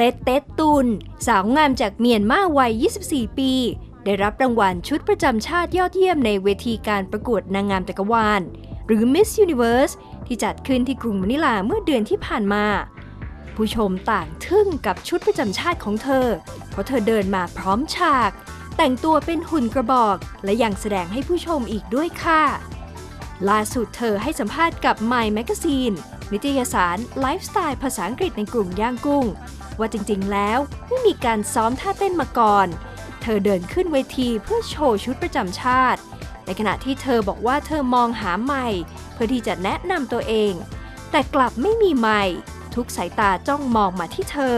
เต็ดเต็ดตุน สาวงามจากเมียนมาวัย 24 ปี ได้รับรางวัลชุดประจำชาติยอดเยี่ยมในเวทีการประกวดนางงามจักรวาล หรือ Miss Universe ที่จัดขึ้นที่กรุงมะนิลาเมื่อเดือนที่ผ่านมา ผู้ชมต่างทึ่งกับชุดประจำชาติของเธอ เพราะเธอเดินมาพร้อมฉาก แต่งตัวเป็นหุ่นกระบอก และยังแสดงให้ผู้ชมอีกด้วยค่ะล่าสุดเธอให้สัมภาษณ์กับ My Magazine นิตยสารไลฟ์สไตล์ภาษาอังกฤษในกลุ่มย่างกุ้ง ว่าจริงๆ แล้วไม่มีการซ้อมท่าเต้นมาก่อน เธอเดินขึ้นเวทีเพื่อโชว์ชุดประจำชาติ ในขณะที่เธอบอกว่าเธอมองหาใหม่ เพื่อที่จะแนะนำตัวเอง แต่กลับไม่มีใหม่ ทุกสายตาจ้องมองมาที่เธอ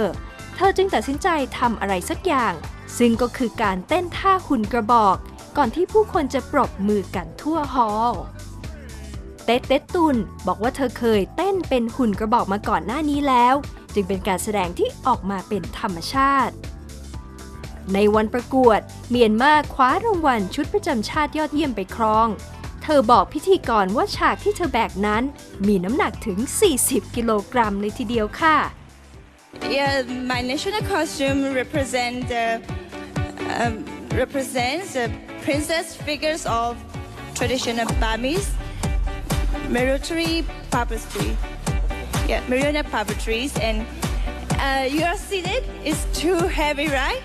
เธอจึงตัดสินใจทำอะไรสักอย่าง ซึ่งก็คือการเต้นท่าหุ่นกระบอก ก่อนที่ผู้คนจะปรบมือกันทั่วฮอลล์เต็ดเต็ดตุนบอกว่าเธอเคยเต้นเป็นหุ่นกระบอกมาก่อนหน้านี้แล้ว จึงเป็นการแสดงที่ออกมาเป็นธรรมชาติ ในวันประกวด เมียนมาคว้ารางวัลชุดประจำชาติยอดเยี่ยมไปครอง เธอบอกพิธีกรว่าฉากที่เธอแบกนั้น มีน้ำหนักถึง 40 กิโลกรัมเลยทีเดียวค่ะ Yeah, my national costume represent the um, represents the princess figures of traditional Burmese military puppetry. Yeah, marionette puppetries, and uh, you are seated. It's too heavy, right?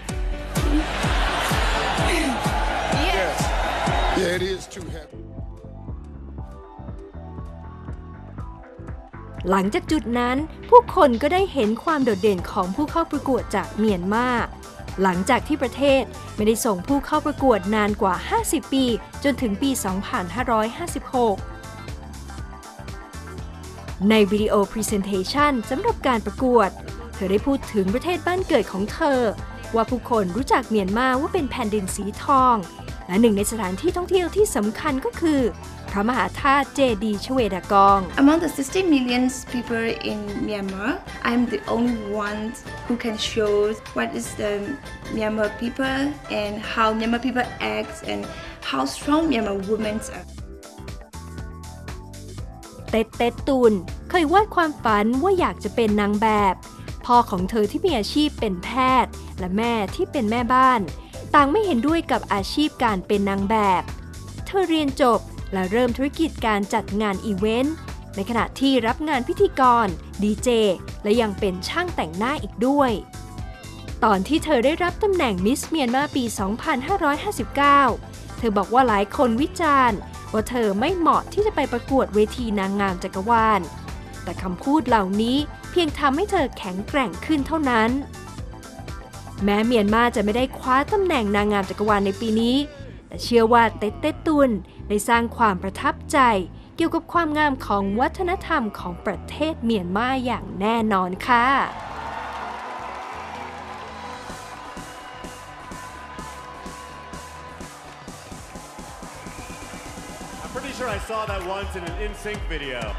yes. Yeah, it is too heavy. หลังจากจุดนั้นผู้คนก็ได้เห็นความโดดเด่นของผู้เข้าประกวดจากเมียนมาหลังจากที่ประเทศไม่ได้ส่งผู้เข้าประกวดนานกว่า 50 ปี จนถึงปี 2556 ในวิดีโอพรีเซนเทชันสำหรับการประกวด เธอได้พูดถึงประเทศบ้านเกิดของเธอ ว่าผู้คนรู้จักเมียนมาว่าเป็นแผ่นดินสีทอง และหนึ่งในสถานที่ท่องเที่ยวที่สำคัญก็คือ พระมหาธาตุเจดีย์ชเวดากอง Among the 60 million people in Myanmar, I'm the only one who can show what is the Myanmar people and how Myanmar people act and how strong Myanmar women are. เต็ดเต็ดตุนเคยวาดความฝันว่าอยากจะเป็นนางแบบ พ่อของเธอที่มีอาชีพเป็นแพทย์ และแม่ที่เป็นแม่บ้าน ต่างไม่เห็นด้วยกับอาชีพการเป็นนางแบบ เธอเรียนจบและเริ่มธุรกิจการจัดงานอีเวนต์ในขณะที่รับงานพิธีกร ดีเจ และยังเป็นช่างแต่งหน้าอีกด้วย ตอนที่เธอได้รับตำแหน่งมิสเมียนมาปี 2559 เธอบอกว่าหลายคนวิจารณ์ ว่าเธอไม่เหมาะที่จะไปประกวดเวทีนางงามจักรวาล แต่คำพูดเหล่านี้เพียงทำให้เธอแข็งแกร่งขึ้นเท่านั้น แม้เมียนมาจะไม่ได้คว้าตำแหน่งนางงามจักรวาลในปีนี้ แต่เชื่อว่าเต็ดเต็ดตุนได้สร้างความประทับใจ เกี่ยวกับความงามของวัฒนธรรมของประเทศเมียนมาอย่างแน่นอนค่ะ sure I saw that once in an InSync video.